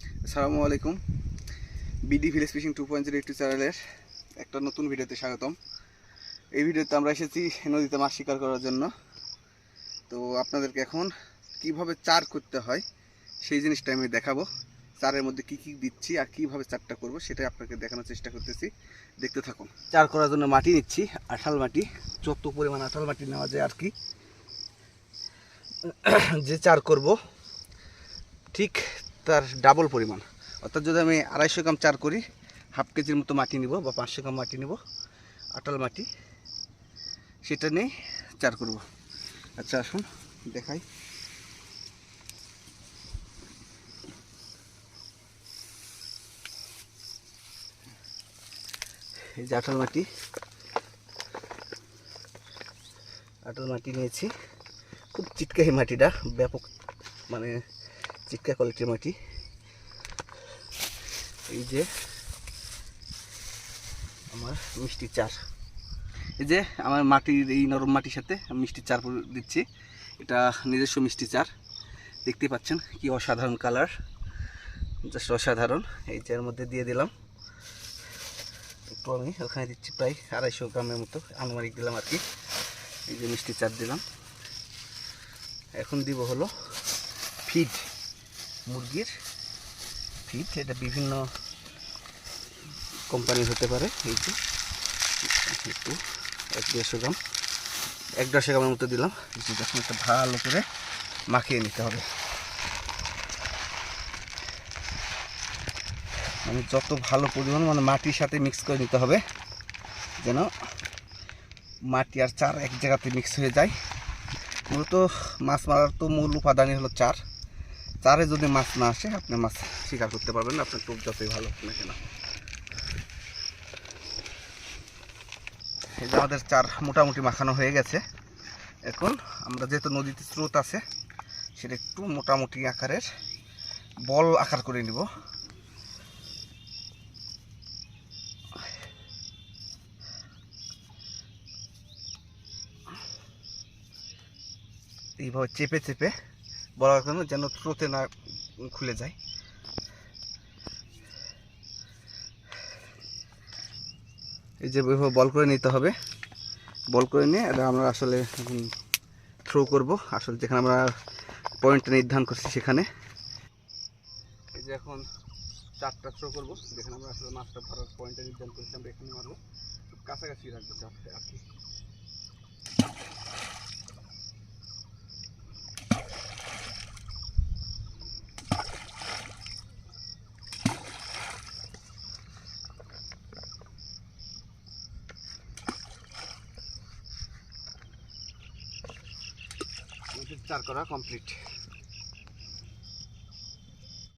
আসসালামু আলাইকুম। BD village fishing two point zero একটু চ্যানেলের একটা নতুন ভিডিওতে স্বাগতম। এই ভিডিওতে আমরা এসেছি নদীতে মাছ শিকার করার জন্য। তো আপনাদেরকে এখন কীভাবে চার করতে হয় সেই জিনিসটা আমি দেখাবো। চারের মধ্যে কি কি দিচ্ছি আর কীভাবে চারটা করব সেটাই আপনাকে দেখানোর চেষ্টা করতেছি। দেখতে থাকুন। চার করার জন্য মাটি নিচ্ছি, আঠাল মাটি। যত পরিমাণ আঠাল মাটি নেওয়া যায় আর কি। যে চার করব, ঠিক তার ডাবল পরিমাণ। অর্থাৎ যদি আমি আড়াইশো গ্রাম চার করি হাফ কেজির মতো মাটি নিব বা পাঁচশো গ্রাম মাটি নিব, আটাল মাটি, সেটা নিয়ে চার করব। আচ্ছা আসুন, দেখাই। এই যে আটাল মাটি আটাল মাটি নিয়েছি। খুব চিটকাহি মাটিটা, ব্যাপক মানে চিটকা কোয়ালিটির মাটি। এই যে আমার মিষ্টি চার। এই যে আমার মাটির এই নরম মাটির সাথে মিষ্টি চার দিচ্ছি। এটা নিজস্ব মিষ্টি চার। দেখতে পাচ্ছেন কি অসাধারণ কালার জাস্ট অসাধারণ। এই এর মধ্যে দিয়ে দিলাম। একটু আমি ওখানে দিচ্ছি প্রায় আড়াইশো গ্রামের মতো আনুমানিক দিলাম আর কি। এই যে মিষ্টি চার দিলাম। এখন দিব হলো ফিড মুরগির ফিড এটা বিভিন্ন কোম্পানির হতে পারে, এই যে একটু এক দেড়শো গ্রাম, এক দেড়শো গ্রামের মতো দিলাম যখন একটা ভালো করে মাখিয়ে নিতে হবে। মানে যত ভালো পরিমাণ মানে মাটির সাথে মিক্স করে নিতে হবে, যেন মাটি আর চার এক জায়গাতে মিক্স হয়ে যায়। মূলত মাছ মারার তো মূল উপাদানই হলো চার। চারে যদি মাছ না আসে, আপনি মাছ শিকার করতে পারবেন না, আপনার টোপ যতই ভালো না কেন। এই যে আমাদের চার মোটামুটি মাখানো হয়ে গেছে। এখন আমরা যেহেতু নদীতে স্রোত আছে, সেটা একটু মোটামুটি আকারের বল আকার করে নিব। এইভাবে চেপে চেপে বলার জন্য যেন স্রোতে না খুলে যায়। এই যে বল করে নিতে হবে। বল করে নিয়ে এটা আমরা আসলে থ্রো করব। আসলে যেখানে আমরা পয়েন্টটা নির্ধারণ করছি সেখানে। এই যে এখন চারটা থ্রো করব। যেখানে আমরা আসলে মাছটা ধরার পয়েন্টটা নির্ধারণ করছি, আমরা এখানে মারবো। কাছাকাছি রাখব চারটে আর কি আমাদের চার করা কমপ্লিট